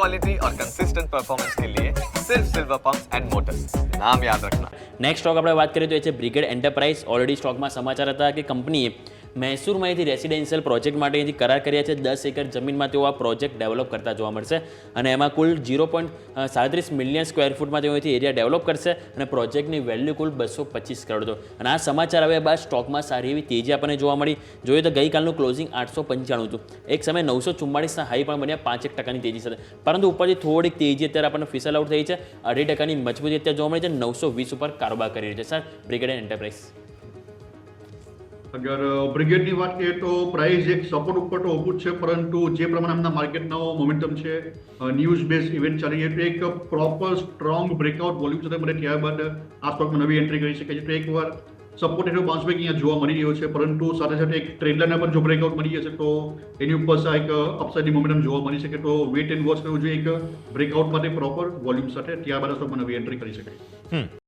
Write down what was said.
Quality और consistent performance के लिए सिर्फ सिल्वर पंप्स एंड मोटर्स नाम याद रखना નેક્સ્ટ સ્ટોક આપણે વાત કરીએ તો એ છે બ્રિગેડ એન્ટરપ્રાઇઝ ઓલરેડી સ્ટોકમાં સમાચાર હતા કે કંપનીએ મૈસૂરમાં અહીંથી રેસિડેન્શિયલ પ્રોજેક્ટ માટે અહીંથી કરાર કર્યા છે. દસ એકર જમીનમાં તેઓ આ પ્રોજેક્ટ ડેવલપ કરતા જોવા મળશે અને એમાં કુલ જીરો પોઈન્ટ સાડત્રીસ મિલિયન સ્ક્વેર ફૂટમાં તેઓ અહીંથી એરિયા ડેવલપ કરશે અને પ્રોજેક્ટની વેલ્યુ કુલ બસો પચીસ કરોડ તો અને આ સમાચાર આવ્યા બાદ સ્ટોકમાં સારી એવી તેજી આપણને જોવા મળી. જોઈએ તો ગઈકાલનું ક્લોઝિંગ આઠસો પંચાણું હતું. એક સમયે નવસો ચુમ્માળીસના હાઈ પણ બન્યા પાંચેક ટકાની તેજી સાથે. પરંતુ ઉપરથી થોડીક તેજી અત્યારે આપણને ફિસલ આઉટ થઈ છે. અઢી ટકાની મજબૂતી અત્યારે જોવા મળી છે. નવસો વીસ ઉપર કારોબાર કરી રહ્યો છે. સર બ્રિગેડ એન્ટરપ્રાઇઝ અગર બ્રિગેડની વાત કરીએ તો પ્રાઇસ એક સપોર્ટ ઉપર તો ઊભું છે, પરંતુ જે પ્રમાણે એમના માર્કેટનો મોમેન્ટમ છે ન્યૂઝ બેઝ ઇવેન્ટ ચાલી રહી એક પ્રોપર સ્ટ્રોંગ બ્રેકઆઉટ વોલ્યુમ સાથે મને ત્યારબાદ આ સ્ટોકમાં નવી એન્ટ્રી કરી શકે છે. તો એકવાર સપોર્ટ એટલો બાઉન્સ બેક અહીંયા જોવા મળી રહ્યો છે, પરંતુ સાથે સાથે એક ટ્રેડલાઇનના પણ જો બ્રેકઆઉટ મળી જશે તો એની ઉપર એક અપસાઇડની મોમેન્ટમ જોવા મળી શકે. તો વેટ એન્ડ વોચ કરવું જોઈએ એક બ્રેકઆઉટ માટે પ્રોપર વોલ્યુમ સાથે, ત્યારબાદ આ સ્ટોકમાં નવી એન્ટ્રી કરી શકાય